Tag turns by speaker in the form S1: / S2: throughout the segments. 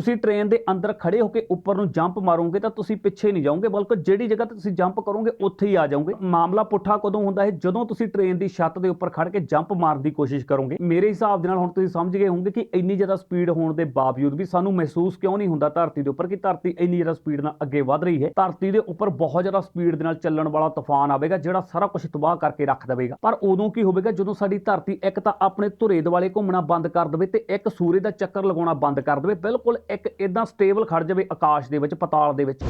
S1: ਤੁਸੀਂ ਟ੍ਰੇਨ ਦੇ ਅੰਦਰ ਖੜੇ ਹੋ ਕੇ ਉੱਪਰ ਨੂੰ ਜੰਪ ਮਾਰੋਗੇ ਤਾਂ ਤੁਸੀਂ ਪਿੱਛੇ ਨਹੀਂ ਜਾਓਗੇ, ਬਲਕਿ ਜਿਹੜੀ ਜਗ੍ਹਾ ਤੇ ਤੁਸੀਂ ਜੰਪ ਕਰੋਗੇ, ਉੱਥੇ ਹੀ ਆ ਜਾਓਗੇ। ਮਾਮਲਾ ਪੁੱਠਾ ਕਦੋਂ ਹੁੰਦਾ ਹੈ? ਜਦੋਂ ਤੁਸੀਂ ਟ੍ਰੇਨ ਦੀ ਛੱਤ ਦੇ ਉੱਪਰ ਖੜ ਕੇ ਜੰਪ ਮਾਰਨ ਦੀ ਕੋਸ਼ਿਸ਼ ਕਰੋਗੇ। ਮੇਰੇ ਹਿਸਾਬ ਦੇ ਨਾਲ ਹੁਣ ਤੁਸੀਂ ਸਮਝ ਗਏ ਹੋਵੋਗੇ ਕਿ ਇੰਨੀ ਜ਼ਿਆਦਾ ਸਪੀਡ ਹੋਣ ਦੇ ਬਾਵਜੂਦ ਵੀ ਸਾਨੂੰ ਮਹਿਸੂਸ ਕਿਉਂ ਨਹੀਂ ਹੁੰਦਾ ਧਰਤੀ ਦੇ ਉੱਪਰ ਕਿ ਧਰਤੀ ਇੰਨੀ ਜ਼ਿਆਦਾ ਸਪੀਡ ਨਾਲ ਅੱਗੇ ਵਧ ਰਹੀ ਹੈ। ਧਰਤੀ ਦੇ ਉੱਪਰ ਬਹੁਤ ਜ਼ਿਆਦਾ ਸਪੀਡ ਦੇ ਨਾਲ ਚੱਲਣ ਵਾਲਾ ਤੂਫਾਨ ਆਵੇਗਾ, ਜਿਹੜਾ ਸਾਰਾ ਕੁਝ ਤਬਾਹ ਕਰਕੇ ਰੱਖ ਦੇਵੇਗਾ। ਪਰ ਉਦੋਂ ਕੀ ਹੋਵੇਗਾ? ਜਦੋਂ ਸਾਡੀ ਧਰਤੀ ਇੱਕ ਤਾਂ ਆਪਣੇ ਧੁਰੇ ਦੁਆਲੇ ਘੁੰਮਣਾ ਬੰਦ ਕਰ ਦੇਵੇ ਤੇ ਇੱਕ ਸੂਰਜ ਦਾ ਚੱਕਰ ਲਗਾਉਣਾ ਬੰਦ ਕਰ ਦੇਵੇ, ਬਿਲਕੁਲ ਇੱਕ ਇਦਾਂ ਸਟੇਬਲ ਖੜ ਜਾਵੇ ਆਕਾਸ਼ ਦੇ ਵਿੱਚ ਪਤਾਲ ਦੇ ਵਿੱਚ।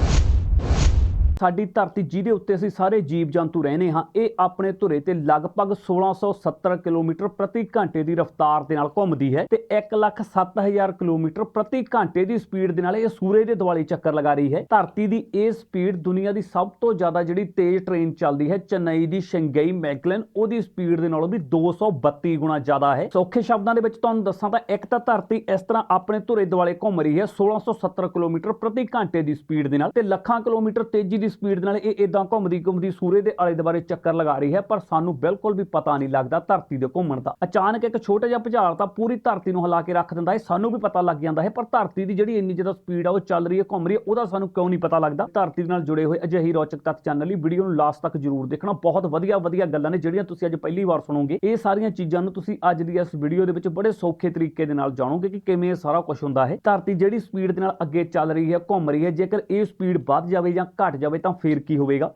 S1: ਸਾਡੀ ਧਰਤੀ ਜਿਹਦੇ ਉੱਤੇ ਅਸੀਂ ਸਾਰੇ ਜੀਵ ਜੰਤੂ ਰਹਿੰਦੇ ਹਾਂ, ਇਹ ਆਪਣੇ ਧੁਰੇ ਤੇ ਲਗਭਗ 1670 ਕਿਲੋਮੀਟਰ ਪ੍ਰਤੀ ਘੰਟੇ ਦੀ ਰਫ਼ਤਾਰ ਦੇ ਨਾਲ ਘੁੰਮਦੀ ਹੈ ਤੇ 107000 ਕਿਲੋਮੀਟਰ ਪ੍ਰਤੀ ਘੰਟੇ ਦੀ ਸਪੀਡ ਦੇ ਨਾਲ ਇਹ ਸੂਰਜ ਦੇ ਦੁਆਲੇ ਚੱਕਰ ਲਗਾ ਰਹੀ ਹੈ। ਧਰਤੀ ਦੀ ਇਹ ਸਪੀਡ ਦੁਨੀਆ ਦੀ ਸਭ ਤੋਂ ਜ਼ਿਆਦਾ ਜਿਹੜੀ ਤੇਜ਼ ਟ੍ਰੇਨ ਚੱਲਦੀ ਹੈ, ਚੇਨਈ ਦੀ ਸ਼ੰਗਾਈ ਮੈਗਲਨ, ਉਹਦੀ ਸਪੀਡ ਦੇ ਨਾਲੋਂ ਵੀ 232 ਗੁਣਾ ਜ਼ਿਆਦਾ ਹੈ। ਸੌਖੇ ਸ਼ਬਦਾਂ ਦੇ ਵਿੱਚ ਤੁਹਾਨੂੰ ਦੱਸਾਂ ਤਾਂ ਇੱਕ ਤਾਂ ਧਰਤੀ ਇਸ ਤਰ੍ਹਾਂ ਆਪਣੇ ਧੁਰੇ ਦੁਆਲੇ ਘੁੰਮ ਰਹੀ ਹੈ 1670 ਕਿਲੋਮੀਟਰ ਪ੍ਰਤੀ ਘੰਟੇ ਦੀ ਸਪੀਡ ਦੇ ਨਾਲ ਤੇ ਲੱਖਾਂ ਕਿਲੋਮੀਟਰ ਤੇਜ਼ੀ ਦੀ ਸਪੀਡ ਦੇ ਨਾਲ ਇਹ ਇਦਾਂ ਘੁੰਮਦੀ ਘੁੰਮਦੀ ਸੂਰਜ ਦੇ ਆਲੇ ਦੁਆਲੇ ਚੱਕਰ ਲਗਾ ਰਹੀ ਹੈ, ਪਰ ਸਾਨੂੰ ਬਿਲਕੁਲ ਵੀ ਪਤਾ ਨਹੀਂ ਲੱਗਦਾ ਧਰਤੀ ਦੇ ਘੁੰਮਣ ਦਾ। ਅਚਾਨਕ ਇੱਕ ਛੋਟਾ ਜਿਹਾ ਭੁਚਾਲ ਤਾਂ ਪੂਰੀ ਧਰਤੀ ਨੂੰ ਹਿਲਾ ਕੇ ਰੱਖ ਦਿੰਦਾ ਹੈ, ਸਾਨੂੰ ਵੀ ਪਤਾ ਲੱਗ ਜਾਂਦਾ ਹੈ, ਪਰ ਧਰਤੀ ਦੀ ਜਿਹੜੀ ਇੰਨੀ ਜ਼ਿਆਦਾ ਸਪੀਡ ਆ, ਉਹ ਚੱਲ ਰਹੀ ਹੈ, ਘੁੰਮ ਰਹੀ ਹੈ, ਉਹਦਾ ਸਾਨੂੰ ਕਿਉਂ ਨਹੀਂ ਪਤਾ ਲੱਗਦਾ? ਧਰਤੀ ਦੇ ਨਾਲ ਜੁੜੇ ਹੋਏ ਅਜਿਹੀ ਰੌਚਕ ਤੱਕ ਚੈਨਲ ਲਈ ਵੀਡੀਓ ਨੂੰ ਲਾਸਟ ਤੱਕ ਜਰੂਰ ਦੇਖਣਾ। ਬਹੁਤ ਵਧੀਆ ਵਧੀਆ ਗੱਲਾਂ ਨੇ, ਜਿਹੜੀਆਂ ਤੁਸੀਂ ਅੱਜ ਪਹਿਲੀ ਵਾਰ ਸੁਣੋਗੇ। ਇਹ ਸਾਰੀਆਂ ਚੀਜ਼ਾਂ ਨੂੰ ਤੁਸੀਂ ਅੱਜ ਦੀ ਇਸ ਵੀਡੀਓ ਦੇ ਵਿੱਚ ਬੜੇ ਸੌਖੇ ਤਰੀਕੇ ਦੇ ਨਾਲ ਜਾਣੋਗੇ ਕਿ ਕਿਵੇਂ ਇਹ ਸਾਰਾ ਕੁਝ ਹੁੰਦਾ ਹੈ। ਧਰਤੀ ਜਿਹੜੀ ਸਪੀਡ ਦੇ ਨਾਲ ਅੱਗੇ ਚੱਲ ਰਹੀ ਹੈ, ਘੁੰਮ ਰਹੀ ਹੈ, ਜੇਕਰ ਇਹ ਸਪੀਡ ਵੱਧ ਜਾਵੇ ਜਾਂ ਘਟ ਜਾਵੇ ਤਾਂ ਫੇਰ ਕੀ ਹੋਵੇਗਾ?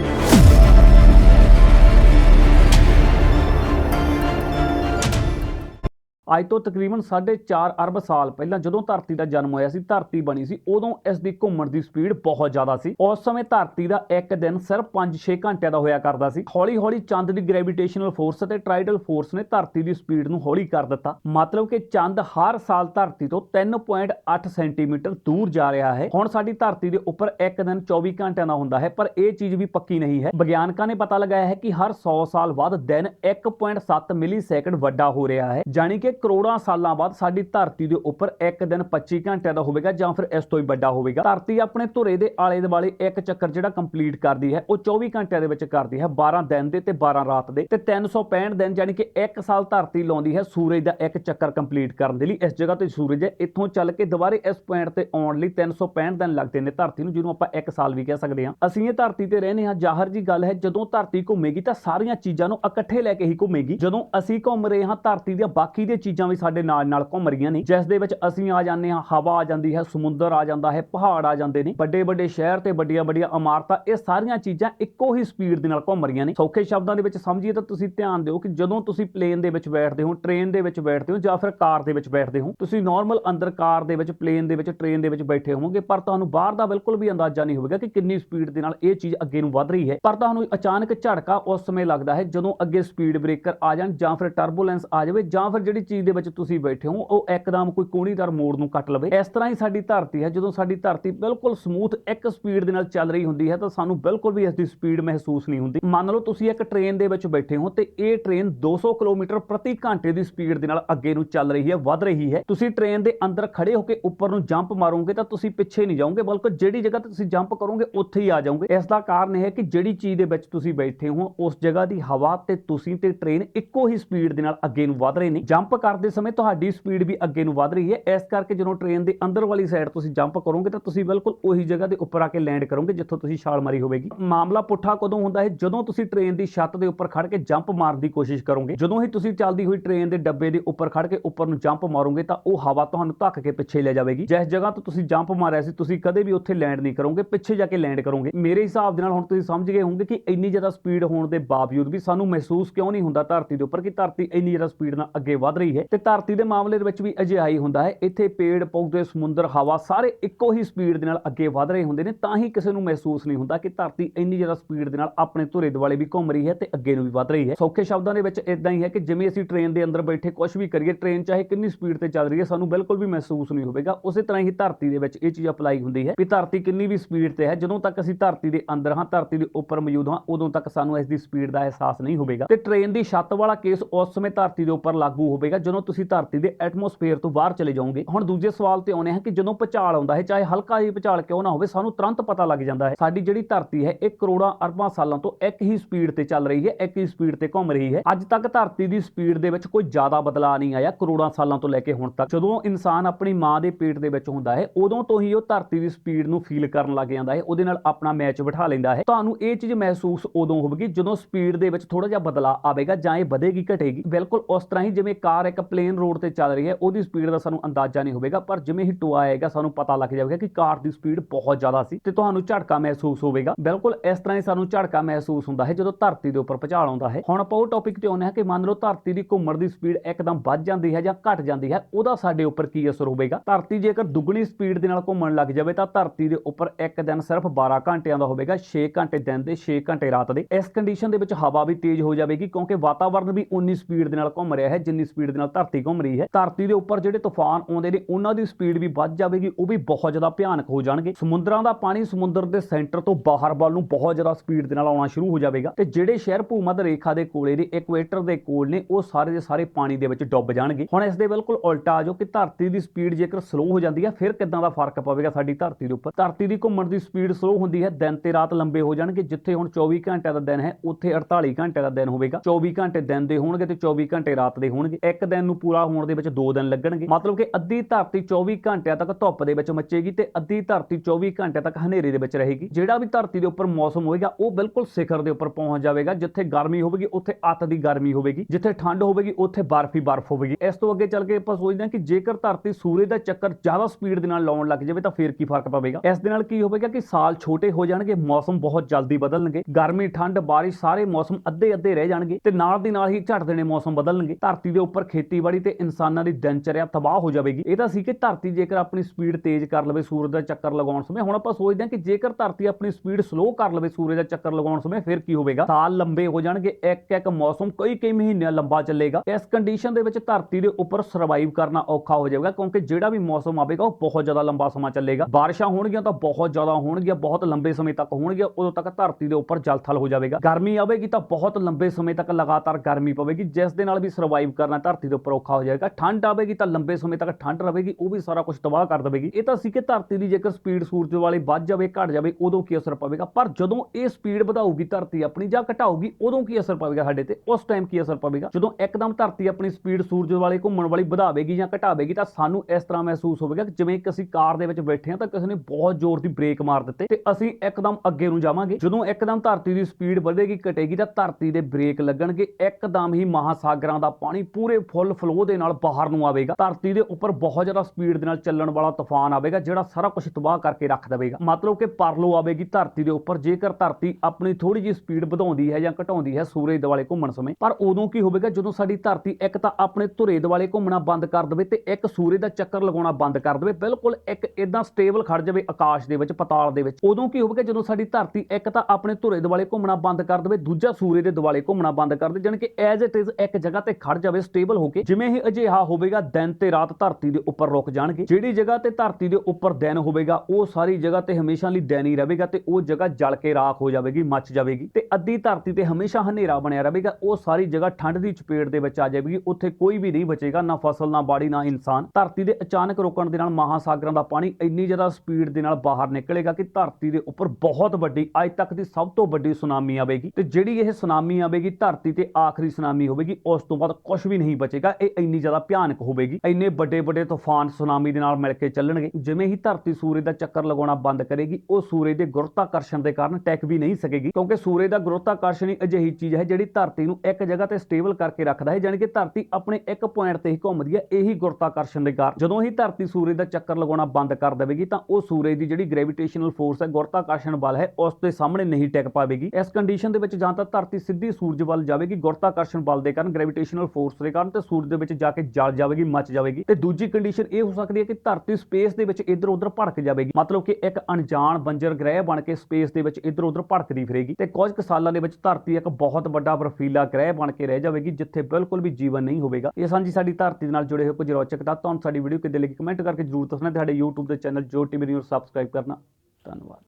S1: ਅੱਜ ਤੋਂ ਤਕਰੀਬਨ 4.5 ਅਰਬ ਸਾਲ ਪਹਿਲਾਂ ਜਦੋਂ ਧਰਤੀ ਦਾ ਜਨਮ ਹੋਇਆ ਸੀ, ਧਰਤੀ ਬਣੀ ਸੀ, ਉਦੋਂ ਇਸ ਦੀ ਘੁੰਮਣ ਦੀ ਸਪੀਡ ਬਹੁਤ ਜ਼ਿਆਦਾ ਸੀ। ਉਸ ਸਮੇਂ ਧਰਤੀ ਦਾ ਇੱਕ ਦਿਨ ਸਿਰਫ 5-6 ਘੰਟਿਆਂ ਦਾ ਹੋਇਆ ਕਰਦਾ ਸੀ। ਹੌਲੀ-ਹੌਲੀ ਚੰਦ ਦੀ ਗ੍ਰੈਵਿਟੇਸ਼ਨਲ ਫੋਰਸ ਅਤੇ ਟ੍ਰਾਈਡਲ ਫੋਰਸ ਨੇ ਧਰਤੀ ਦੀ ਸਪੀਡ ਨੂੰ ਹੌਲੀ ਕਰ ਦਿੱਤਾ। ਮਤਲਬ ਕਿ ਚੰਦ ਹਰ ਸਾਲ ਧਰਤੀ ਤੋਂ 3.8 ਸੈਂਟੀਮੀਟਰ ਦੂਰ ਜਾ ਰਿਹਾ ਹੈ। ਹੁਣ ਸਾਡੀ ਧਰਤੀ ਦੇ ਉੱਪਰ ਇੱਕ ਦਿਨ 24 ਘੰਟਿਆਂ ਦਾ ਹੁੰਦਾ ਹੈ, ਪਰ ਇਹ ਚੀਜ਼ ਵੀ ਪੱਕੀ ਨਹੀਂ ਹੈ। ਵਿਗਿਆਨਕਾਂ ਨੇ ਪਤਾ ਲਗਾਇਆ ਹੈ ਕਿ ਹਰ 100 ਸਾਲ ਬਾਅਦ ਦਿਨ 1.7 ਮਿਲੀ ਸੈਕਿੰਡ ਵੱਡਾ ਹੋ ਰਿਹਾ ਹੈ ਜਾਨੀ ਕਿ ਕਰੋੜਾਂ ਸਾਲਾਂ ਬਾਅਦ ਸਾਡੀ ਧਰਤੀ ਦੇ ਉੱਪਰ ਇੱਕ ਦਿਨ 25 ਘੰਟਿਆਂ ਦਾ ਹੋਵੇਗਾ ਜਾਂ ਫਿਰ ਇਸ ਤੋਂ ਹੀ ਵੱਡਾ ਹੋਵੇਗਾ। ਧਰਤੀ ਆਪਣੇ ਧੁਰੇ ਦੇ ਆਲੇ ਦੁਆਲੇ ਇੱਕ ਚੱਕਰ ਜਿਹੜਾ ਕੰਪਲੀਟ ਕਰਦੀ ਹੈ, ਉਹ 24 ਘੰਟਿਆਂ ਦੇ ਵਿੱਚ ਕਰਦੀ ਹੈ 12 ਦਿਨ ਦੇ ਤੇ 12 ਰਾਤ ਦੇ। ਤੇ 365 ਦਿਨ ਜਾਨੀ ਕਿ 1 ਸਾਲ ਧਰਤੀ ਲਾਉਂਦੀ ਹੈ ਸੂਰਜ ਦਾ ਇੱਕ ਚੱਕਰ ਕੰਪਲੀਟ ਕਰਨ ਦੇ ਲਈ। ਇਸ ਜਗ੍ਹਾ ਤੇ ਸੂਰਜ ਹੈ ਇੱਥੋਂ ਚੱਲ ਕੇ ਦੁਬਾਰੇ ਇਸ ਪੁਆਇੰਟ ਤੇ ਆਉਣ ਲਈ 365 ਦਿਨ ਲੱਗਦੇ ਨੇ ਧਰਤੀ ਨੂੰ, ਜਿਹਨੂੰ ਆਪਾਂ 1 ਸਾਲ ਵੀ ਕਹਿ ਸਕਦੇ ਹਾਂ। ਅਸੀਂ ਇਹ ਧਰਤੀ ਤੇ ਰਹਿੰਦੇ ਹਾਂ। ਜ਼ਾਹਰ ਜੀ ਗੱਲ ਹੈ, ਜਦੋਂ ਧਰਤੀ ਘੁੰਮੇਗੀ ਤਾਂ ਸਾਰੀਆਂ ਚੀਜ਼ਾਂ ਨੂੰ ਇਕੱਠੇ ਲੈ ਕੇ ਹੀ ਘੁੰਮੇਗੀ। ਜਦੋਂ ਅਸੀਂ ਘੁੰਮ ਰਹੇ ਹਾਂ ਧਰਤੀ ਦੀਆਂ ਬਾਕੀ ਦੀਆਂ ਚੀਜ਼ਾਂ ਵੀ ਸਾਡੇ ਨਾਲ ਨਾਲ ਘੁੰਮ ਰਹੀਆਂ ਨੇ। ਜਿਸ ਦੇ ਵਿੱਚ ਅਸੀਂ ਆ ਜਾਂਦੇ ਹਾਂ, ਹਵਾ ਆ ਜਾਂਦੀ ਹੈ, ਸਮੁੰਦਰ ਆ ਜਾਂਦਾ ਹੈ, ਪਹਾੜ ਆ ਜਾਂਦੇ ਨੇ। ਵੱਡੇ ਵੱਡੇ ਸ਼ਹਿਰ ਤੇ ਵੱਡੀਆਂ ਵੱਡੀਆਂ ਇਮਾਰਤਾਂ, ਇਹ ਸਾਰੀਆਂ ਚੀਜ਼ਾਂ ਇੱਕੋ ਹੀ ਸਪੀਡ ਦੇ ਨਾਲ ਘੁੰਮ ਰਹੀਆਂ ਨੇ। ਸੌਖੇ ਸ਼ਬਦਾਂ ਦੇ ਵਿੱਚ ਸਮਝੀਏ ਤਾਂ ਤੁਸੀਂ ਧਿਆਨ ਦਿਓ ਕਿ ਜਦੋਂ ਤੁਸੀਂ ਪਲੇਨ ਦੇ ਵਿੱਚ ਬੈਠਦੇ ਹੋ ਟ੍ਰੇਨ ਦੇ ਵਿੱਚ ਬੈਠਦੇ ਹੋ ਜਾਂ ਫਿਰ ਕਾਰ ਦੇ ਵਿੱਚ ਬੈਠਦੇ ਹੋ, ਤੁਸੀਂ ਨਾਰਮਲ ਅੰਦਰ ਕਾਰ ਦੇ ਵਿੱਚ ਪਲੇਨ ਦੇ ਵਿੱਚ ਟ੍ਰੇਨ ਦੇ ਵਿੱਚ ਬੈਠੇ ਹੋਵੋਗੇ, ਪਰ ਤੁਹਾਨੂੰ ਬਾਹਰ ਦਾ ਬਿਲਕੁਲ ਵੀ ਅੰਦਾਜ਼ਾ ਨਹੀਂ ਹੋਵੇਗਾ ਕਿ ਕਿੰਨੀ ਸਪੀਡ ਦੇ ਨਾਲ ਇਹ ਚੀਜ਼ ਅੱਗੇ ਨੂੰ ਵੱਧ ਰਹੀ ਹੈ। ਪਰ ਤੁਹਾਨੂੰ ਅਚਾਨਕ ਝਟਕਾ ਉਸ ਸਮੇਂ ਲੱਗਦਾ ਹੈ ਜਦੋਂ ਅੱਗੇ ਸਪੀਡ ਬ੍ਰੇਕਰ ਆ ਜਾਣ ਜਾਂ ਫਿਰ ਟਰਬੂਲੈਂਸ ਆ ਜਾਵੇ ਜਾਂ ਫਿਰ ਜਿਹੜੀ ਚੀਜ਼ ਦੇ ਵਿੱਚ ਤੁਸੀਂ ਬੈਠੇ ਹੋ, ਉਹ ਇੱਕਦਮ ਕੋਈ ਕੋਣੀਦਾਰ ਮੋੜ ਨੂੰ ਕੱਟ ਲਵੇ। ਇਸ ਤਰ੍ਹਾਂ ਹੀ ਸਾਡੀ ਧਰਤੀ ਹੈ, ਜਦੋਂ ਸਾਡੀ ਧਰਤੀ ਬਿਲਕੁਲ ਸਮੂਥ ਇੱਕ ਸਪੀਡ ਦੇ ਨਾਲ ਚੱਲ ਰਹੀ ਹੁੰਦੀ ਹੈ, ਤਾਂ ਸਾਨੂੰ ਬਿਲਕੁਲ ਵੀ ਇਸ ਦੀ ਸਪੀਡ ਮਹਿਸੂਸ ਨਹੀਂ ਹੁੰਦੀ। ਮੰਨ ਲਓ ਤੁਸੀਂ ਇੱਕ ਟ੍ਰੇਨ ਦੇ ਵਿੱਚ ਬੈਠੇ ਹੋ, ਤੇ ਇਹ ਟ੍ਰੇਨ 200 ਕਿਲੋਮੀਟਰ ਪ੍ਰਤੀ ਘੰਟੇ ਦੀ ਸਪੀਡ ਦੇ ਨਾਲ ਅੱਗੇ ਨੂੰ ਚੱਲ ਰਹੀ ਹੈ, ਵੱਧ ਰਹੀ ਹੈ। ਤੁਸੀਂ ਟ੍ਰੇਨ ਦੇ ਅੰਦਰ ਖੜੇ ਹੋ ਕੇ ਉੱਪਰ ਨੂੰ ਜੰਪ ਮਾਰੋਗੇ, ਤਾਂ ਤੁਸੀਂ ਪਿੱਛੇ ਨਹੀਂ ਜਾਓਗੇ, ਬਲਕਿ ਜਿਹੜੀ ਜਗ੍ਹਾ ਤੇ ਤੁਸੀਂ ਜੰਪ ਕਰੋਗੇ, ਉੱਥੇ ਹੀ ਆ ਜਾਓਗੇ। ਇਸ ਦਾ ਕਾਰਨ ਇਹ ਹੈ ਕਿ ਜਿਹੜੀ ਚੀਜ਼ ਦੇ ਵਿੱਚ ਤੁਸੀਂ ਬੈਠੇ ਹੋ, ਉਸ ਜਗ੍ਹਾ ਦੀ ਹਵਾ ਤੇ ਤੁਸੀਂ ਤੇ ਟ੍ਰੇਨ ਇੱਕੋ ਹੀ ਸਪੀਡ ਦੇ ਨਾਲ ਅੱਗੇ ਨੂੰ ਵੱਧ ਰਹੇ ਨੇ। ਜੰਪ ਕਰਦੇ ਸਮੇਂ ਤੁਹਾਡੀ ਸਪੀਡ ਵੀ ਅੱਗੇ ਨੂੰ ਵੱਧ ਰਹੀ ਹੈ। ਇਸ ਕਰਕੇ ਜਦੋਂ ਟ੍ਰੇਨ ਦੇ ਅੰਦਰ ਵਾਲੀ ਸਾਈਡ ਤੁਸੀਂ ਜੰਪ ਕਰੋਗੇ ਤਾਂ ਤੁਸੀਂ ਬਿਲਕੁਲ ਉਹੀ ਜਗ੍ਹਾ ਦੇ ਉੱਪਰ ਆ ਕੇ ਲੈਂਡ ਕਰੋਗੇ, ਜਿੱਥੋਂ ਤੁਸੀਂ ਛਾਲ ਮਾਰੀ ਹੋਵੇਗੀ। ਮਾਮਲਾ ਪੁੱਠਾ ਕਦੋਂ ਹੁੰਦਾ ਹੈ? ਜਦੋਂ ਤੁਸੀਂ ਟ੍ਰੇਨ ਦੀ ਛੱਤ ਦੇ ਉੱਪਰ ਖੜ ਕੇ ਜੰਪ ਮਾਰਨ ਦੀ ਕੋਸ਼ਿਸ਼ ਕਰੋਗੇ, ਜਦੋਂ ਹੀ ਤੁਸੀਂ ਚੱਲਦੀ ਹੋਈ ਟ੍ਰੇਨ ਦੇ ਡੱਬੇ ਦੇ ਉੱਪਰ ਖੜ ਕੇ ਉੱਪਰ ਨੂੰ ਜੰਪ ਮਾਰੋਗੇ ਤਾਂ ਉਹ ਹਵਾ ਤੁਹਾਨੂੰ ਧੱਕ ਕੇ ਪਿੱਛੇ ਲੈ ਜਾਵੇਗੀ। ਜਿਸ ਜਗ੍ਹਾ ਤੋਂ ਤੁਸੀਂ ਜੰਪ ਮਾਰਿਆ ਸੀ, ਤੁਸੀਂ ਕਦੇ ਵੀ ਉੱਥੇ ਲੈਂਡ ਨਹੀਂ ਕਰੋਗੇ, ਪਿੱਛੇ ਜਾ ਕੇ ਲੈਂਡ ਕਰੋਗੇ। ਮੇਰੇ ਹਿਸਾਬ ਦੇ ਨਾਲ ਹੁਣ ਤੁਸੀਂ ਸਮਝ ਗਏ ਹੋਵੋਗੇ ਕਿ ਇੰਨੀ ਜ਼ਿਆਦਾ ਸਪੀਡ ਹੋਣ ਦੇ ਬਾਵਜੂਦ ਵੀ ਸਾਨੂੰ ਮਹਿਸੂਸ ਕਿਉਂ ਨਹੀਂ ਹੁੰਦਾ ਧਰਤੀ ਦੇ ਉੱਪਰ ਕਿ ਧਰਤੀ ਇੰਨੀ ਜ਼ਿਆਦਾ ਸਪੀਡ ਨਾਲ ਅੱਗੇ ਵਧ ਰਹੀ ਹੈ ਤੇ ਧਰਤੀ ਦੇ ਮਾਮਲੇ ਦੇ ਵਿੱਚ ਵੀ ਅਜਿਹਾ ਹੀ ਹੁੰਦਾ ਹੈ। ਇੱਥੇ ਪੇੜ, ਪੌਦੇ, ਸਮੁੰਦਰ, ਹਵਾ ਸਾਰੇ ਇੱਕੋ ਹੀ ਸਪੀਡ ਦੇ ਨਾਲ ਅੱਗੇ ਵਧ ਰਹੇ ਹੁੰਦੇ ਨੇ, ਤਾਂ ਹੀ ਕਿਸੇ ਨੂੰ ਮਹਿਸੂਸ ਨਹੀਂ ਹੁੰਦਾ ਕਿ ਧਰਤੀ ਇੰਨੀ ਜ਼ਿਆਦਾ ਸਪੀਡ ਦੇ ਨਾਲ ਆਪਣੇ ਧੁਰੇ ਦੁਆਲੇ ਵੀ ਘੁੰਮ ਰਹੀ ਹੈ ਤੇ ਅੱਗੇ ਨੂੰ ਵੀ ਵਧ ਰਹੀ ਹੈ। ਸੌਖੇ ਸ਼ਬਦਾਂ ਦੇ ਵਿੱਚ ਇਦਾਂ ਹੀ ਹੈ ਕਿ ਜਿਵੇਂ ਅਸੀਂ ਟ੍ਰੇਨ ਦੇ ਅੰਦਰ ਬੈਠੇ ਕੁਝ ਵੀ ਕਰੀਏ ਟ੍ਰੇਨ ਚਾਹੇ ਕਿੰਨੀ ਸਪੀਡ ਤੇ ਚੱਲ ਰਹੀ ਹੈ, ਸਾਨੂੰ ਬਿਲਕੁਲ ਵੀ ਮਹਿਸੂਸ ਨਹੀਂ ਹੋਵੇਗਾ। ਉਸੇ ਤਰ੍ਹਾਂ ਹੀ ਧਰਤੀ ਦੇ ਵਿੱਚ ਇਹ ਚੀਜ਼ ਅਪਲਾਈ ਹੁੰਦੀ ਹੈ ਵੀ ਧਰਤੀ ਕਿੰਨੀ ਵੀ ਸਪੀਡ ਤੇ ਹੈ, ਜਦੋਂ ਤੱਕ ਅਸੀਂ ਧਰਤੀ ਦੇ ਅੰਦਰ ਹਾਂ, ਧਰਤੀ ਦੇ ਉੱਪਰ ਮੌਜੂਦ ਹਾਂ, ਉਦੋਂ ਤੱਕ ਸਾਨੂੰ ਇਸ ਦੀ ਸਪੀਡ ਦਾ ਅਹਿਸਾਸ ਨਹੀਂ ਹੋਵੇਗਾ। ਤੇ ਟ੍ਰੇਨ ਦੀ ਛੱਤ ਵਾਲਾ ਕੇਸ ਉਸ ਸਮੇਂ ਧਰਤੀ ਦੇ ਉੱਪਰ ਲਾਗੂ ਹੋਵੇਗਾ ਜਦੋਂ ਤੁਸੀਂ ਧਰਤੀ ਦੇ ਐਟਮੋਸਫੇਅਰ ਤੋਂ ਬਾਹਰ ਚਲੇ ਜਾਓਗੇ, ਹੁਣ ਦੂਜੇ ਸਵਾਲ ਤੇ ਆਉਨੇ ਹਾਂ ਕਿ ਜਦੋਂ ਭੁਚਾਲ ਆਉਂਦਾ ਹੈ, ਚਾਹੇ ਹਲਕਾ ਹੀ ਭੁਚਾਲ ਕਿਉਂ ਨਾ ਹੋਵੇ, ਸਾਨੂੰ ਤੁਰੰਤ ਪਤਾ ਲੱਗ ਜਾਂਦਾ ਹੈ। ਸਾਡੀ ਜਿਹੜੀ ਧਰਤੀ ਹੈ, ਇਹ ਕਰੋੜਾਂ ਅਰਬਾਂ ਸਾਲਾਂ ਤੋਂ ਇੱਕ ਹੀ ਸਪੀਡ ਤੇ ਚੱਲ ਰਹੀ ਹੈ, ਇੱਕ ਹੀ ਸਪੀਡ ਤੇ ਘੁੰਮ ਰਹੀ ਹੈ। ਅੱਜ ਤੱਕ ਧਰਤੀ ਦੀ ਸਪੀਡ ਦੇ ਵਿੱਚ ਕੋਈ ਜ਼ਿਆਦਾ ਬਦਲਾਅ ਨਹੀਂ ਆਇਆ, ਕਰੋੜਾਂ ਸਾਲਾਂ ਤੋਂ ਲੈ ਕੇ ਹੁਣ ਤੱਕ। ਜਦੋਂ ਇਨਸਾਨ ਆਪਣੀ ਮਾਂ ਦੇ ਪੇਟ ਦੇ ਵਿੱਚ ਹੁੰਦਾ ਹੈ, ਉਦੋਂ ਤੋਂ ਹੀ ਉਹ ਧਰਤੀ ਦੀ ਸਪੀਡ ਨੂੰ ਫੀਲ ਕਰਨ ਲੱਗ ਜਾਂਦਾ ਹੈ, ਉਹਦੇ ਨਾਲ ਆਪਣਾ ਮੈਚ ਬਿਠਾ ਲੈਂਦਾ ਹੈ। ਤੁਹਾਨੂੰ ਇਹ ਚੀਜ਼ ਮਹਿਸੂਸ ਉਦੋਂ ਹੋਵੇਗੀ ਜਦੋਂ ਸਪੀਡ ਦੇ ਵਿੱਚ ਥੋੜਾ ਜਿਹਾ ਬਦਲਾਅ ਆਵੇਗਾ ਜਾਂ ਇਹ ਵਧੇਗੀ, ਘਟੇਗੀ। ਬਿਲਕੁਲ ਉਸ ਤਰ੍ਹਾਂ ਹੀ ਜਿਵੇਂ ਕਾਰ ਇੱਕ ਪਲੇਨ ਰੋਡ ਤੇ ਚੱਲ ਰਹੀ ਹੈ, ਉਹਦੀ ਸਪੀਡ ਦਾ ਸਾਨੂੰ ਅੰਦਾਜ਼ਾ ਨਹੀਂ ਹੋਵੇਗਾ, ਪਰ ਜਿਵੇਂ ਹੀ ਟੋਆ ਆਏਗਾ, ਸਾਨੂੰ ਪਤਾ ਲੱਗ ਜਾਵੇਗਾ ਕਿ ਕਾਰ ਦੀ ਸਪੀਡ ਬਹੁਤ ਜ਼ਿਆਦਾ ਸੀ ਤੇ ਤੁਹਾਨੂੰ ਝਟਕਾ ਮਹਿਸੂਸ ਹੋਵੇਗਾ। ਬਿਲਕੁਲ ਇਸ ਤਰ੍ਹਾਂ ਹੀ ਸਾਨੂੰ ਝਟਕਾ ਮਹਿਸੂਸ ਹੁੰਦਾ ਹੈ, ਜਦੋਂ ਧਰਤੀ ਦੇ ਉੱਪਰ ਭੁਚਾਲ ਆਉਂਦਾ ਹੈ। ਹੁਣ ਆਪਾਂ ਉਹ ਟੌਪਿਕ ਤੇ ਆਉਂਦੇ ਹਾਂ ਕਿ ਮੰਨ ਲਓ ਧਰਤੀ ਦੀ ਘੁੰਮਣ ਦੀ ਸਪੀਡ ਇੱਕਦਮ ਵੱਧ ਜਾਂਦੀ ਹੈ ਜਾਂ ਘਟ ਜਾਂਦੀ ਹੈ, ਉਹਦਾ ਸਾਡੇ ਉੱਪਰ ਕੀ ਅਸਰ ਹੋਵੇਗਾ? ਧਰਤੀ ਜੇਕਰ ਦੁੱਗਣੀ ਸਪੀਡ ਦੇ ਨਾਲ ਘੁੰਮਣ ਲੱਗ ਜਾਵੇ, ਤਾਂ ਧਰਤੀ ਦੇ ਉੱਪਰ ਇੱਕ ਦਿਨ ਸਿਰਫ 12 ਘੰਟਿਆਂ ਦਾ ਹੋਵੇਗਾ 6 ਘੰਟੇ ਦਿਨ ਦੇ 6 ਘੰਟੇ ਰਾਤ ਦੇ। ਇਸ ਕੰਡੀਸ਼ਨ ਦੇ ਵਿੱਚ ਹਵਾ ਵੀ ਤੇਜ਼ ਹੋ ਜਾਵੇਗੀ, ਕਿਉਂਕਿ ਵਾਤਾਵਰਣ ਵੀ ਉਨੀ ਸਪੀਡ ਦੇ ਨਾਲ ਘੁੰਮ ਰਿਹਾ ਹੈ, ਜਿੰਨੀ ਸਪੀਡ ਦੇ ਨਾਲ ਧਰਤੀ ਘੁੰਮ ਰਹੀ ਹੈ। ਧਰਤੀ ਦੇ ਉੱਪਰ ਜਿਹੜੇ ਤੂਫਾਨ ਆਉਂਦੇ ਨੇ, ਉਹਨਾਂ ਦੀ ਸਪੀਡ ਵੀ ਵੱਧ ਜਾਵੇਗੀ, ਉਹ ਵੀ ਬਹੁਤ ਜ਼ਿਆਦਾ ਭਿਆਨਕ ਹੋ ਜਾਣਗੇ। ਸਮੁੰਦਰਾਂ ਦਾ ਪਾਣੀ ਸਮੁੰਦਰ ਦੇ ਸੈਂਟਰ ਤੋਂ ਬਾਹਰ ਵੱਲ ਨੂੰ ਬਹੁਤ ਜ਼ਿਆਦਾ ਸਪੀਡ ਦੇ ਨਾਲ ਆਉਣਾ ਸ਼ੁਰੂ ਹੋ ਜਾਵੇਗਾ। ਤੇ ਜਿਹੜੇ ਸ਼ਹਿਰ ਭੂਮੱਧ ਰੇਖਾ ਦੇ ਕੋਲੇ ਨੇ ਇਕੁਏਟਰ ਦੇ ਕੋਲ ਨੇ, ਉਹ ਸਾਰੇ ਦੇ ਸਾਰੇ ਪਾਣੀ ਦੇ ਵਿੱਚ ਡੁੱਬ ਜਾਣਗੇ। ਹੁਣ ਇਸ ਦੇ ਬਿਲਕੁਲ ਉਲਟਾ ਆ ਜੋ ਕਿ ਧਰਤੀ ਦੀ ਸਪੀਡ ਜੇਕਰ ਸਲੋ ਹੋ ਜਾਂਦੀ ਹੈ, ਫਿਰ ਕਿੱਦਾਂ ਦਾ ਫ਼ਰਕ ਪਵੇਗਾ ਸਾਡੀ ਧਰਤੀ ਦੇ ਉੱਪਰ? ਧਰਤੀ ਦੀ ਘੁੰਮਣ ਦੀ ਸਪੀਡ ਸਲੋ ਹੁੰਦੀ ਹੈ, ਦਿਨ ਤੇ ਰਾਤ ਲੰਬੇ ਹੋ ਜਾਣਗੇ। ਜਿੱਥੇ ਹੁਣ 24 ਘੰਟਿਆਂ ਦਾ ਦਿਨ ਹੈ, ਉੱਥੇ 48 ਘੰਟੇ ਦਾ ਦਿਨ ਹੋਵੇਗਾ। 24 ਘੰਟੇ ਦਿਨ ਦੇ ਹੋਣਗੇ ਤੇ 24 ਘੰਟੇ ਰਾਤ ਦੇ ਹੋਣਗੇ। ਇੱਕ ਦਿਨ ਨੂੰ ਪੂਰਾ ਹੋਣ ਦੇ ਵਿੱਚ 2 ਦਿਨ ਲੱਗਣਗੇ। ਮਤਲਬ ਕਿ ਅੱਧੀ ਧਰਤੀ 24 ਘੰਟਿਆਂ ਤੱਕ ਧੁੱਪ ਦੇ ਵਿੱਚ ਮੱਚੇਗੀ ਤੇ ਅੱਧੀ ਧਰਤੀ 24 ਘੰਟਿਆਂ ਤੱਕ ਹਨੇਰੇ ਦੇ ਵਿੱਚ ਰਹੇਗੀ। ਜਿਹੜਾ ਵੀ ਧਰਤੀ ਦੇ ਉੱਪਰ ਮੌਸਮ ਹੋਵੇਗਾ ਉਹ ਬਿਲਕੁਲ ਸਿਖਰ ਦੇ ਉੱਪਰ ਪਹੁੰਚ ਜਾਵੇਗਾ। ਜਿੱਥੇ ਗਰਮੀ ਹੋਵੇਗੀ, ਉੱਥੇ ਅੱਤ ਦੀ ਗਰਮੀ ਹੋਵੇਗੀ। ਜਿੱਥੇ ਠੰਡ ਹੋਵੇਗੀ, ਉੱਥੇ ਬਰਫ਼ ਹੀ ਬਰਫ਼ ਹੋਵੇਗੀ। ਇਸ ਤੋਂ ਅੱਗੇ ਚੱਲ ਕੇ ਆਪਾਂ ਸੋਚਦੇ ਹਾਂ ਕਿ ਜੇਕਰ ਧਰਤੀ ਸੂਰਜ ਦਾ ਚੱਕਰ ਜ਼ਿਆਦਾ ਸਪੀਡ ਦੇ ਨਾਲ ਲਾਉਣ ਲੱਗ ਜਾਵੇ, ਤਾਂ ਫੇਰ ਕੀ ਫ਼ਰਕ ਪਵੇਗਾ? ਇਸ ਦੇ ਨਾਲ ਕੀ ਹੋਵੇਗਾ ਕਿ ਸਾਲ ਛੋਟੇ ਹੋ ਜਾਣਗੇ, ਮੌਸਮ ਬਹੁਤ ਜਲਦੀ ਬਦਲਣਗੇ। ਗਰਮੀ, ਠੰਡ, ਬਾਰਿਸ਼, ਸਾਰੇ ਮੌਸਮ ਅੱਧੇ ਅੱਧੇ ਰਹਿ ਜਾਣਗੇ ਤੇ ਨਾਲ ਦੀ ਨਾਲ ਹੀ ਝਟ ਦੇਣੇ ਮੌਸਮ ਬਦਲਣਗੇ। ਧਰਤੀ ਦੇ ਉੱਪਰ ਖੇਤੀਬਾੜੀ ਤੇ ਇਨਸਾਨਾਂ ਦੀ ਦਿਨਚਰਿਆ ਤਬਾਹ ਹੋ ਜਾਵੇਗੀ। ਇਹ ਤਾਂ ਸੀ ਕਿ ਧਰਤੀ ਜੇਕਰ ਆਪਣੀ ਸਪੀਡ ਤੇਜ਼ ਕਰ ਲਵੇ, ਸੂਰਜ ਦਾ ਚੱਕਰ ਲਗਾਉਣ ਸਮੇਂ, ਹੁਣ ਆਪਾਂ ਸੋਚਦੇ ਹਾਂ ਕਿ ਜੇਕਰ ਧਰਤੀ ਆਪਣੀ ਸਪੀਡ ਸਲੋ ਕਰ ਲਵੇ, ਸੂਰਜ ਦਾ ਚੱਕਰ ਲਗਾਉਣ ਸਮੇਂ, ਫਿਰ ਕੀ ਹੋਵੇਗਾ? ਸਾਲ ਲੰਬੇ ਹੋ ਜਾਣਗੇ ਇੱਕ ਇੱਕ ਮੌਸਮ ਕਈ ਕਈ ਮਹੀਨਿਆਂ ਲੰਬਾ ਚੱਲੇਗਾ। ਇਸ ਕੰਡੀਸ਼ਨ ਦੇ ਵਿੱਚ ਧਰਤੀ ਦੇ ਉੱਪਰ ਸਰਵਾਈਵ ਕਰਨਾ ਔਖਾ ਹੋ ਜਾਵੇਗਾ, ਕਿਉਂਕਿ ਜਿਹੜਾ ਵੀ ਮੌਸਮ ਆਵੇਗਾ, ਉਹ ਬਹੁਤ ਜ਼ਿਆਦਾ ਲੰਬਾ ਸਮਾਂ ਚੱਲੇਗਾ। ਬਾਰਿਸ਼ਾਂ ਹੋਣਗੀਆਂ ਤਾਂ ਬਹੁਤ ਜ਼ਿਆਦਾ ਹੋਣਗੀਆਂ, ਬਹੁਤ ਲੰਬੇ ਸਮੇਂ ਤੱਕ ਹੋਣਗੀਆਂ, ਉਦੋਂ ਤੱਕ ਧਰਤੀ ਦੇ ਉੱਪਰ ਜਲਥਲ ਹੋ ਜਾਵੇਗਾ। ਗਰਮੀ ਆਵੇਗੀ ਤਾਂ ਬਹੁਤ ਲੰਬੇ ਸਮੇਂ ਤੱਕ ਲਗਾਤਾਰ ਗਰਮੀ ਪਵੇਗੀ, ਜਿਸ ਦੇ ਨਾਲ ਵੀ ਸਰਵਾਈਵ ਕਰਨਾ, ਧਰਤੀ ਦੇ ਉੱਪਰ ਔਖਾ ਹੋ ਜਾਏਗਾ, ਠੰਡ ਆਵੇਗੀ ਤਾਂ ਲੰਬੇ ਸਮੇਂ ਤੱਕ ਠੰਡ ਰਹੇਗੀ, ਉਹ ਵੀ ਸਾਰਾ ਕੁਝ ਤਬਾਹ ਕਰ ਦੇਵੇਗੀ। ਇਹ ਤਾਂ ਸੀ ਕਿ ਧਰਤੀ ਦੀ ਜੇਕਰ ਸਪੀਡ ਸੂਰਜ ਵਾਲੀ ਵੱਧ ਜਾਵੇ, ਘਟ ਜਾਵੇ, ਉਦੋਂ ਕੀ ਅਸਰ ਪਵੇਗਾ? ਪਰ ਜਦੋਂ ਇਹ ਸਪੀਡ ਵਧਾਊਗੀ ਧਰਤੀ ਆਪਣੀ ਜਾਂ ਘਟਾਊਗੀ, ਉਦੋਂ ਕੀ ਅਸਰ ਪਵੇਗਾ ਸਾਡੇ ਤੇ? ਉਸ ਟਾਈਮ ਕੀ ਅਸਰ ਪਵੇਗਾ? ਜਦੋਂ ਇੱਕਦਮ ਧਰਤੀ ਆਪਣੀ ਸਪੀਡ ਸੂਰਜ ਵਾਲੇ ਘੁੰਮਣ ਵਾਲੀ ਵਧਾਵੇਗੀ ਜਾਂ ਘਟਾਵੇਗੀ, ਤਾਂ ਸਾਨੂੰ ਇਸ ਤਰ੍ਹਾਂ ਮਹਿਸੂਸ ਹੋਵੇਗਾ ਕਿ ਜਿਵੇਂ ਕਿ ਅਸੀਂ ਕਾਰ ਦੇ ਵਿੱਚ ਬੈਠੇ ਹਾਂ, ਤਾਂ ਕਿਸੇ ਨੇ ਬਹੁਤ ਜ਼ੋਰ ਦੀ ਬ੍ਰੇਕ ਮਾਰ ਦਿੱਤੇ ਤੇ ਅਸੀਂ ਇੱਕਦਮ ਅੱਗੇ ਨੂੰ ਜਾਵਾਂਗੇ। ਜਦੋਂ ਇੱਕਦਮ ਧਰਤੀ ਦੀ ਸਪੀਡ ਵਧੇਗੀ, ਘਟੇਗੀ, ਤਾਂ ਧਰਤੀ ਦੇ ਬ੍ਰੇਕ ਲੱਗਣਗੇ। ਇੱਕਦਮ ਹੀ ਮਹਾਸਾਗਰਾਂ ਦਾ ਪਾਣੀ ਪੂਰੇ ਫੁੱਲ ਫਲੋ ਦੇ ਨਾਲ ਬਾਹਰ ਨੂੰ ਆਵੇਗਾ, ਧਰਤੀ ਦੇ ਉੱਪਰ ਬਹੁਤ ਜ਼ਿਆਦਾ ਸਪੀਡ ਦੇ ਨਾਲ ਚੱਲਣ ਵਾਲਾ ਤੂਫਾਨ ਆਵੇਗਾ, ਜਿਹੜਾ ਸਾਰਾ ਕੁਝ ਤਬਾਹ ਕਰਕੇ ਰੱਖ ਦੇਵੇਗਾ। ਮਤਲਬ ਕਿ ਪਰਲੋ ਆਵੇਗੀ ਧਰਤੀ ਦੇ ਉੱਪਰ, ਜੇਕਰ ਧਰਤੀ ਆਪਣੀ ਥੋੜੀ ਜਿਹੀ ਸਪੀਡ ਵਧਾਉਂਦੀ ਹੈ ਜਾਂ ਘਟਾਉਂਦੀ ਹੈ ਸੂਰਜ ਦੁਆਲੇ ਘੁੰਮਣ ਸਮੇਂ, ਪਰ ਉਦੋਂ ਕੀ ਹੋਵੇਗਾ, ਜਦੋਂ ਸਾਡੀ ਧਰਤੀ ਇੱਕ ਤਾਂ ਆਪਣੇ ਧੁਰੇ ਦੁਆਲੇ ਘੁੰਮਣਾ ਬੰਦ ਕਰ ਦੇਵੇ ਤੇ ਇੱਕ ਸੂਰਜ ਦਾ ਚੱਕਰ ਲਗਾਉਣਾ ਬੰਦ ਕਰ ਦੇਵੇ, ਬਿਲਕੁਲ ਇੱਕ ਇਦਾਂ ਸਟੇਬਲ ਖੜ ਜਾਵੇ ਆਕਾਸ਼ ਦੇ ਵਿੱਚ, ਪਤਾਲ ਦੇ ਵਿੱਚ। ਉਦੋਂ ਕੀ ਹੋਵੇਗਾ, ਜਦੋਂ ਸਾਡੀ ਧਰਤੀ ਇੱਕ ਤਾਂ ਆਪਣੇ ਧੁਰੇ ਦੁਆਲੇ ਘੁੰਮਣਾ ਬੰਦ ਕਰ ਦੇਵੇ, ਦੂਜਾ ਸੂਰਜ ਦੇ ਦੁਆਲੇ ਘੁੰਮਣਾ ਬੰਦ ਕਰ ਦੇ ਜਾਣੀ ਕਿ ਐਜ਼ ਇਟ ਇਜ਼ ਇੱਕ ਜਗ੍ਹਾ ਤੇ ਖੜ ਜਾਵੇ ਸਟੇਬਲ ਹੋ ਕੇ ਜਿਵੇਂ ਹੀ ਅਜਿਹਾ ਹੋਵੇਗਾ, ਦਿਨ ਤੇ ਰਾਤ ਧਰਤੀ ਦੇ ਉੱਪਰ ਰੁਕ ਜਾਣਗੇ। ਜਿਹੜੀ ਜਗ੍ਹਾ ਤੇ ਧਰਤੀ ਦੇ ਉੱਪਰ ਦਿਨ ਹੋਵੇਗਾ, ਉਹ ਸਾਰੀ ਜਗ੍ਹਾ ਤੇ ਹਮੇਸ਼ਾ ਲਈ ਦਿਨ ਹੀ ਰਹੇਗਾ ਤੇ ਉਹ ਜਗ੍ਹਾ ਜਲ ਕੇ ਰਾਖ ਹੋ ਜਾਵੇਗੀ, ਮੱਚ ਜਾਵੇਗੀ ਤੇ ਅੱਧੀ ਧਰਤੀ ਤੇ ਹਮੇਸ਼ਾ ਹਨੇਰਾ ਬਣਿਆ ਰਹੇਗਾ। ਉਹ ਸਾਰੀ ਜਗ੍ਹਾ ਠੰਡ ਦੀ ਚਪੇਟ ਦੇ ਵਿੱਚ ਆ ਜਾਵੇਗੀ, ਉੱਥੇ ਕੋਈ ਵੀ ਨਹੀਂ ਬਚੇਗਾ, ਨਾ ਫਸਲ, ਨਾ ਬਾੜੀ, ਨਾ ਇਨਸਾਨ। ਧਰਤੀ ਦੇ ਅਚਾਨਕ ਰੁਕਣ ਦੇ ਨਾਲ ਮਹਾਸਾਗਰਾਂ ਦਾ ਪਾਣੀ ਇੰਨੀ ਜ਼ਿਆਦਾ ਸਪੀਡ ਦੇ ਨਾਲ ਬਾਹਰ ਨਿਕਲੇਗਾ ਕਿ ਧਰਤੀ ਦੇ ਉੱਪਰ ਬਹੁਤ ਵੱਡੀ, ਅੱਜ ਤੱਕ ਦੀ ਸਭ ਤੋਂ ਵੱਡੀ ਸੁਨਾਮੀ ਆਵੇਗੀ। ਤੇ ਜਿਹੜੀ ਇਹ ਸੁਨਾਮੀ ਆਵੇਗੀ, ਧਰਤੀ ਤੇ ਆਖਰੀ ਸੁਨਾਮੀ ਹੋਵੇਗੀ, ਉਸ ਤੋਂ ਬਾਅਦ ਕੁਝ ਵੀ ਨਹੀਂ ਬਚੇਗਾ ਇਹ ਇੰਨੀ ਜ਼ਿਆਦਾ ਭਿਆਨਕ ਹੋਵੇਗੀ। ਇੰਨੇ ਵੱਡੇ ਵੱਡੇ ਤੂਫਾਨ, ਸੁਨਾਮੀ ਦੇ ਨਾਲ ਮਿਲ ਕੇ ਚੱਲਣਗੇ। ਜਿਵੇਂ ਹੀ ਧਰਤੀ ਸੂਰਜ ਦਾ ਚੱਕਰ ਲਗਾਉਣਾ ਬੰਦ ਕਰੇਗੀ, ਉਹ ਸੂਰਜ ਦੇ ਗੁਰਤਾਕਰਸ਼ਣ ਦੇ ਕਾਰਨ ਟੈਕ ਵੀ ਨਹੀਂ ਸਕੇਗੀ, ਕਿਉਂਕਿ ਸੂਰਜ ਦਾ ਗੁਰਤਾਕਰਸ਼ਣ ਹੀ ਅਜਿਹੀ ਚੀਜ਼ ਹੈ ਜਿਹੜੀ ਧਰਤੀ ਨੂੰ ਇੱਕ ਜਗ੍ਹਾ ਤੇ ਸਟੇਬਲ ਕਰਕੇ ਰੱਖਦਾ ਹੈ ਯਾਨੀ ਕਿ ਧਰਤੀ ਆਪਣੇ ਇੱਕ ਪੁਆਇੰਟ ਤੇ ਹੀ ਘੁੰਮਦੀ ਹੈ, ਇਹੀ ਗੁਰਤਾਕਰਸ਼ਣ ਦੇ ਕਾਰਨ। ਜਦੋਂ ਹੀ ਧਰਤੀ ਸੂਰਜ ਦਾ ਚੱਕਰ ਲਗਾਉਣਾ ਬੰਦ ਕਰ ਦੇਵੇਗੀ, ਤਾਂ ਉਹ ਸੂਰਜ ਦੀ ਜਿਹੜੀ ਗ੍ਰੈਵਿਟੇਸ਼ਨਲ ਫੋਰਸ ਹੈ, ਗੁਰਤਾਕਰਸ਼ਣ ਬਲ ਹੈ, ਉਸ ਦੇ ਸਾਹਮਣੇ ਨਹੀਂ ਟਿਕ ਪਾਵੇਗੀ। ਇਸ ਕੰਡੀਸ਼ਨ ਦੇ ਵਿੱਚ ਜਾਂ ਤਾਂ ਧਰਤੀ ਸਿੱਧੀ ਸੂਰਜ ਵੱਲ ਜਾਵੇਗੀ, ਗੁਰਤਾਕਰਸ਼ਣ ਬਲ ਦੇ ਕਾਰਨ ਗ੍ਰੈਵਿਟੇਸ਼ਨਲ ਫੋਰਸ ਦੇ ਕਾਰਨ ਤੇ ਸੂਰਜ ਦੇ ਵਿੱਚ ਜਾ ਕੇ ਜਲ ਜਾਵੇਗੀ, ਮੱਚ ਜਾਵੇਗੀ। ਤੇ ਦੂਜੀ ਕੰਡੀਸ਼ਨ ਇਹ ਹੋ ਸਕਦੀ ਹੈ ਕਿ ਧਰਤੀ ਸਪੇਸ ਦੇ ਵਿੱਚ ਇੱਧਰ ਉੱਧਰ ਭੜਕ ਜਾਵੇਗੀ। ਮਤਲਬ ਕਿ ਇੱਕ ਅਣਜਾਣ ਬੰਜਰ ਗ੍ਰਹਿ ਬਣ ਕੇ ਸਪੇਸ ਦੇ ਵਿੱਚ ਇੱਧਰ ਉੱਧਰ ਭੜਕਦੀ ਫਿਰੇਗੀ। ਤੇ ਕੁਝ ਕੁ ਸਾਲਾਂ ਦੇ ਵਿੱਚ ਧਰਤੀ ਇੱਕ ਬਹੁਤ ਵੱਡਾ ਬਰਫੀਲਾ ਗ੍ਰਹਿ ਬਣ ਕੇ ਰਹਿ ਜਾਵੇਗੀ, ਜਿੱਥੇ ਬਿਲਕੁਲ ਵੀ ਜੀਵਨ ਨਹੀਂ ਹੋਵੇਗਾ। ਇਹ ਸਾਂਝੀ ਸਾਡੀ ਧਰਤੀ ਦੇ ਨਾਲ ਜੁੜੇ ਹੋਏ ਕੁਝ ਰੋਚਕ ਤੱਥ ਤੁਹਾਨੂੰ ਸਾਡੀ ਵੀਡੀਓ ਕਿੱਦਾਂ ਲੱਗੀ? ਕਮੈਂਟ ਕਰਕੇ ਜਰੂਰ ਦੱਸਣਾ ਤੇ ਸਾਡੇ YouTube ਦੇ ਚੈਨਲ ਜੋ ਟੀਵੀ ਨਿਊਜ਼ ਸਬਸਕ੍ਰਾਈਬ ਕਰਨਾ। ਧੰਨਵਾਦ।